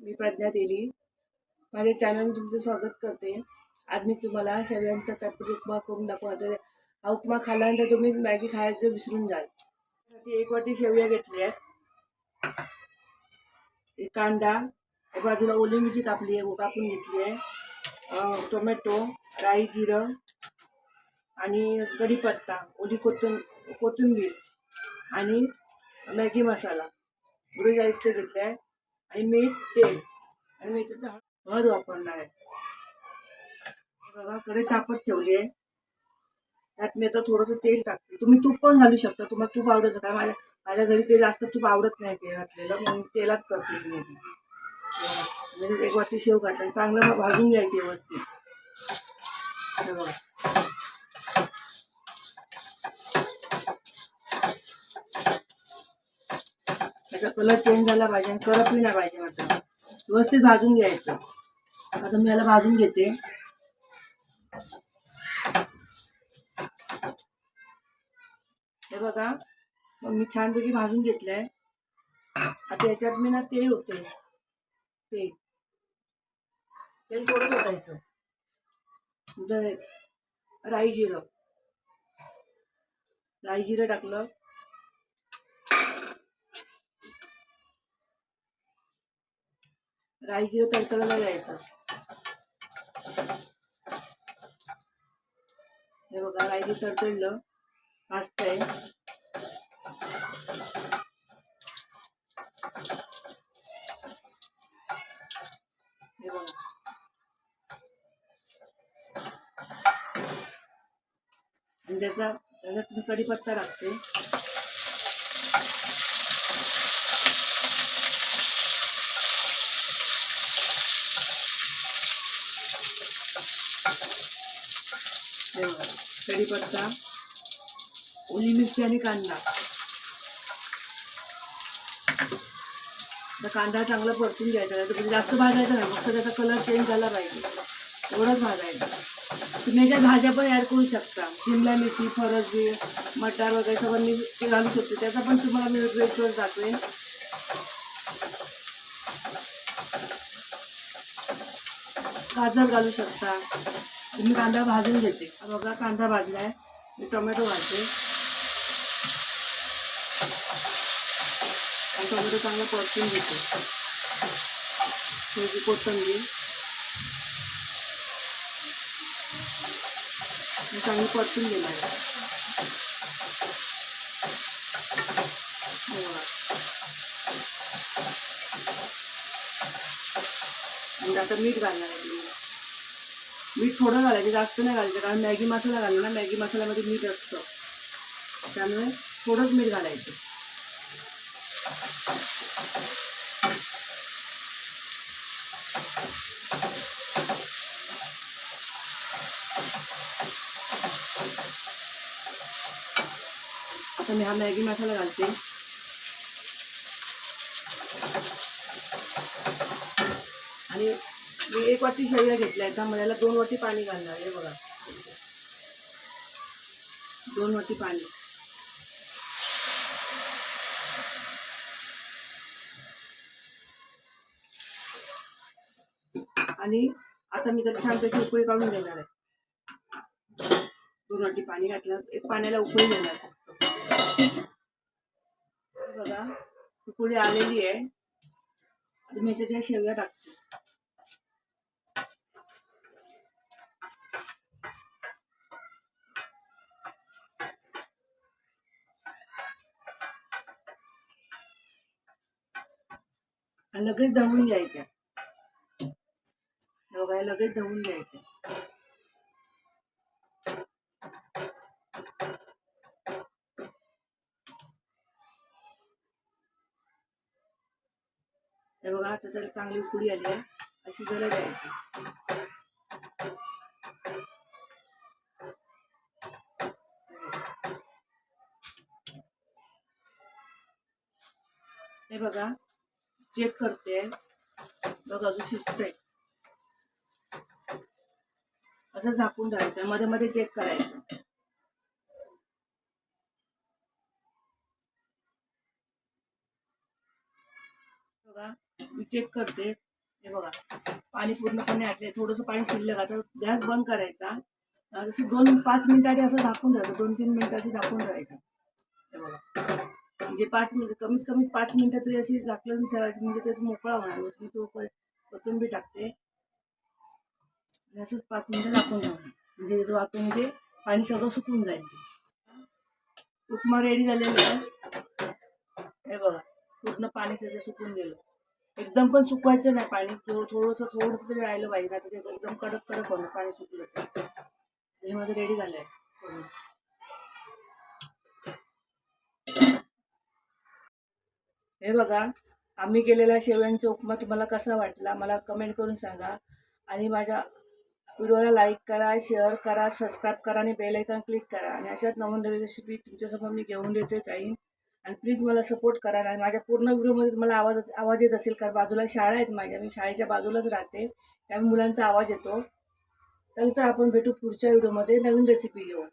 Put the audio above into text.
मी प्रज्ञा देली माझ्या चॅनल तुमचं स्वागत करते. आज मी तुम्हाला शेवयांचा चटपट उपमा करून दाखवणार आहे. हा उपमा खाल्ल्यानंतर तुम्ही मॅगी खायचं विसरून जाल. त्यासाठी एक वाटी शेवया घेतली आहे एक कांदा एक बाजूला ओली मिरची कापली आहे कापून घेतली आहे. टोमॅटो राई जिरं आणि कढीपत्ता ओली कोथिं कोथिंबीर आणि मॅगी मसाला. एवढे जायचं घेतले आहे. आणि मीठ तेल आणि मी याच्यात हळद वापरणार आहे. बघा कडे तापत ठेवली आहे. त्यात मी आता थोडंसं तेल टाकते. तुम्ही तूप पण घालू शकता. तुम्हाला तूप आवडत काय माझ्या माझ्या घरी ते जास्त तूप आवडत नाही ते घातलेलं. म्हणून तेलात करते मी म्हणजे एक वाटी शेव घातला. चांगलं भाजून घ्यायची व्यवस्थित. बघा. कलर चेंज झाला पाहिजे आणि करपली नाही पाहिजे मात्र व्यवस्थित भाजून घ्यायचं. आता मी याला भाजून घेते. हे बघा मग मी छानपैकी भाजून घेतलंय. आता याच्यात मी ना तेल होते तेल. तेल थोडं होतायचं राई जिरं. राई जिरं टाकलं. राई जिरं तडतडायला द्यायचं हे बघा राई जिरं तडतडलं. भाजतंय हे बघा. आणि त्याचा त्याच्यात मी कढीपत्ता लागते हे बघा कढीपत्ता ओली मिरची आणि कांदा. आता कांदा चांगला परतून घ्यायचा नाही म्हणजे जास्त भाजायचा नाही फक्त त्याचा कलर चेंज झाला पाहिजे. एवढंच भाजायचं. तुम्ही ज्या भाज्या पण ॲड करू शकता शिमला मिरची फरसबी मटार वगैरे सगळं मी घालू शकते त्याचा पण तुम्हाला मी वेगवेगळं दाखवेन. गाजर घालू शकता. तुम्ही कांदा भाजून हा बघा, कांदा भाजलाय. मी टोमॅटो घालते आणि टोमॅटो चांगला परतून थोडी कोथिंबीर. मी. हे आता मीठ घालणार आहे मी. मीठ थोडं घालायचं जास्त नाही घालायचं कारण मॅगी मसाला घालला ना मॅगी मसाल्यामध्ये मीठ असतं त्यामुळे थोडंच मीठ घालायचं आता मी हा मॅगी मसाला घालते आणि मी एक वाटी शेवया घेतल्या आहेत त्यामुळे याला दोन वाटी पाणी घालणार आहे बघा. दोन वाटी पाणी. आणि आता मी त्याला छानपैकी उकळी काढून घेणार आहे. दोन वाटी पाणी घातलं एक पाण्याला उकळी देणार हे बघा उकळी आलेली आहे. आता मी याच्यात ह्या शेवया टाकते. आणि लगेच दळून घ्यायच्या. बघा लगेच दळून घ्यायच्या. हे बघा आता तर चांगली उकडी आली आहे. अशी जरा द्यायची हे बघा चेक करते. बघा अजून शिजतंय असं झाकून ठेवायचं. मध्ये मध्ये चेक करायचं. बघा मी चेक करते. हे बघा पाणी पूर्णपणे आटले थोडंसं पाणी शिल्लक आता गॅस बंद करायचा. जसं दोन पाच मिनिटांनी असं झाकून राहायचं दोन तीन मिनिटाची झाकून राहायचं हे बघा. म्हणजे पाच मिनिट कमीत कमी पाच मिनिटं तरी अशी झाकलं ठेवायची म्हणजे ते मोकळा होणार. मी तो क- कोथिंबीर टाकते. असंच पाच मिनिटं झाकून ठेवणार. म्हणजे त्याचं वाकून ते पाणी सगळं सुकून जाईल. उपमा रेडी झालेला आहे. हे बघा पूर्ण पाणी त्याचं सुकून गेलं. एकदम पण सुकवायचं नाही पाणी. थोडंसं थोडंसं तरी राहिलं पाहिजे नाही ते एकदम कडक कडक होणार. पाणी सुकलं तर. हे माझं रेडी झालं आहे हे बघा आम्ही केलेला शेवयांचा उपमा तुम्हाला कसा वाटला मला कमेंट करून सांगा. आणि माझ्या व्हिडिओला लाईक करा शेअर करा सबस्क्राईब करा आणि बेल क्लिक करा. आणि अशाच नवीन नवीन रेसिपी तुमच्यासमोर मी घेऊन देते राहीन आणि प्लीज मला सपोर्ट करा आणि माझ्या पूर्ण व्हिडिओमध्ये तुम्हाला आवाज आवाज येत असेल कारण बाजूला शाळा आहेत माझ्या. मी शाळेच्या बाजूलाच राहते. त्यामुळे मुलांचा आवाज येतो. चल तर आपण भेटू पुढच्या व्हिडिओमध्ये. नवीन रेसिपी घेऊन